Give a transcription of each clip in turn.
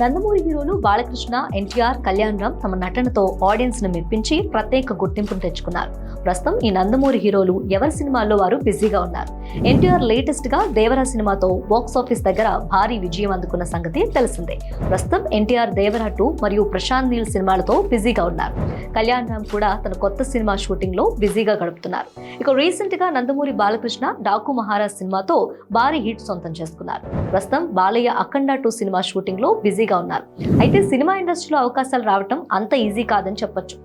నందమూరి హీరోలు బాలకృష్ణ ఎన్టీఆర్ కళ్యాణ్ రామ్ తమ నటనతో ఆడియన్స్ను మెప్పించి ప్రత్యేక గుర్తింపును తెచ్చుకున్నారు. ప్రస్తుతం ఈ నందమూరి హీరోలు ఎవరి సినిమాల్లో వారు బిజీగా ఉన్నారు? ఎన్టీఆర్ లేటెస్ట్గా దేవరా సినిమాతో బాక్స్ ఆఫీస్ దగ్గర భారీ విజయం అందుకున్న సంగతి తెలిసిందే. ప్రస్తుతం ఎన్టీఆర్ దేవరా టూ మరియు ప్రశాంత్ నీల్ సినిమాలతో బిజీగా ఉన్నారు. కళ్యాణ్ రామ్ కూడా తన కొత్త సినిమా షూటింగ్లో బిజీగా గడుపుతున్నారు. ఇక రీసెంట్గా నందమూరి బాలకృష్ణ డాకు మహారాజ్ సినిమాతో భారీ హిట్ సొంతం చేసుకున్నారు. ప్రస్తుతం బాలయ్య అఖండ టూ సినిమా షూటింగ్లో బిజీగా ఉన్నారు. అయితే సినిమా ఇండస్ట్రీలో అవకాశాలు రావటం అంత ఈజీ కాదని చెప్పొచ్చు.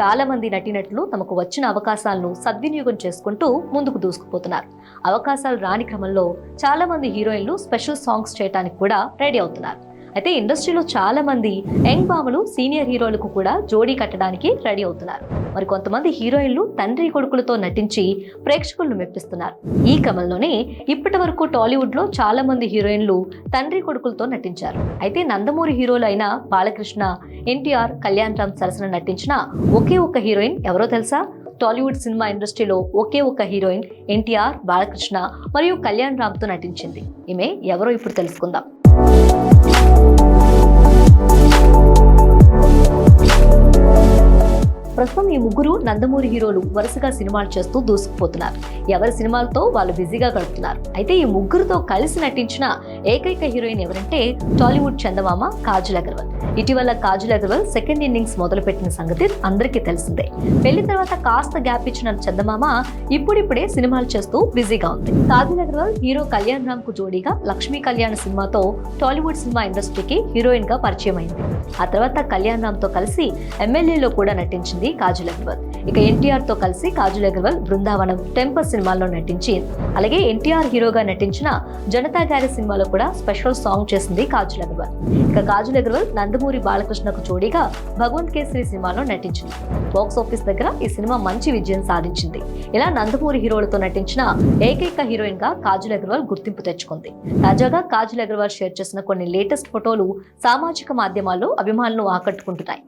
చాలా మంది నటీనటులు తమకు వచ్చిన అవకాశాలను సద్వినియోగం చేసుకుంటూ ముందుకు దూసుకుపోతున్నారు. అవకాశాలు రాని క్రమంలో చాలా మంది హీరోయిన్లు స్పెషల్ సాంగ్స్ చేయడానికి కూడా రెడీ అవుతున్నారు. అయితే ఇండస్ట్రీలో చాలా మంది యంగ్ బాబులు సీనియర్ హీరోలకు కూడా జోడీ కట్టడానికి రెడీ అవుతున్నారు. మరి కొంతమంది హీరోయిన్లు తండ్రి కొడుకులతో నటించి ప్రేక్షకులను మెప్పిస్తున్నారు. ఈ క్రమంలోనే ఇప్పటి వరకు టాలీవుడ్లో చాలా మంది హీరోయిన్లు తండ్రి కొడుకులతో నటించారు. అయితే నందమూరి హీరోలు అయిన బాలకృష్ణ ఎన్టీఆర్ కళ్యాణ్ రామ్ సరసన నటించిన ఒకే ఒక్క హీరోయిన్ ఎవరో తెలుసా? టాలీవుడ్ సినిమా ఇండస్ట్రీలో ఒకే ఒక్క హీరోయిన్ ఎన్టీఆర్ బాలకృష్ణ మరియు కళ్యాణ్ రామ్తో నటించింది. ఈమె ఎవరో ఇప్పుడు తెలుసుకుందాం. ప్రస్తుతం ఈ ముగ్గురు నందమూరి హీరోలు వరుసగా సినిమాలు చేస్తూ దూసుకుపోతున్నారు. ఎవరి సినిమాలతో వాళ్ళు బిజీగా గడుపుతున్నారు. అయితే ఈ ముగ్గురుతో కలిసి నటించిన ఏకైక హీరోయిన్ ఎవరంటే టాలీవుడ్ చందమామ కాజల్ అగర్వాల్. ఇటీవల కాజల్ అగర్వాల్ సెకండ్ ఇన్నింగ్స్ మొదలుపెట్టిన సంగతి అందరికీ తెలిసిందే. పెళ్ళి తర్వాత కాస్త గ్యాప్ ఇచ్చిన చందమామ ఇప్పుడిప్పుడే సినిమాలు చేస్తూ బిజీగా ఉంది. కాజల్ అగర్వాల్ హీరో కళ్యాణ్ రామ్కు జోడీగా లక్ష్మీ కళ్యాణ్ సినిమాతో టాలీవుడ్ సినిమా ఇండస్ట్రీకి హీరోయిన్గా పరిచయం అయింది ఆ తర్వాత కళ్యాణ్ రామ్తో కలిసి ఎమ్మెల్యేలో కూడా నటించింది కాజల్ అగర్వాల్. ఇక ఎన్టీఆర్తో కలిసి కాజల్ అగర్వాల్ బృందావనం టెంపర్ సినిమాల్లో నటించి అలాగే ఎన్టీఆర్ హీరోగా నటించిన జనతా గారి సినిమాలో కూడా స్పెషల్ సాంగ్ చేసింది కాజల్ అగర్వాల్. ఇక కాజల్ అగర్వాల్ నందమూరి బాలకృష్ణకు జోడీగా భగవంత్ కేసరి సినిమాలో నటించింది. బాక్స్ ఆఫీస్ దగ్గర ఈ సినిమా మంచి విజయం సాధించింది. ఇలా నందమూరి హీరోలతో నటించిన ఏకైక హీరోయిన్గా కాజల్ అగర్వాల్ గుర్తింపు తెచ్చుకుంది. తాజాగా కాజల్ అగర్వాల్ షేర్ చేసిన కొన్ని లేటెస్ట్ ఫోటోలు సామాజిక మాధ్యమాల్లో అభిమానులను ఆకట్టుకుంటున్నాయి.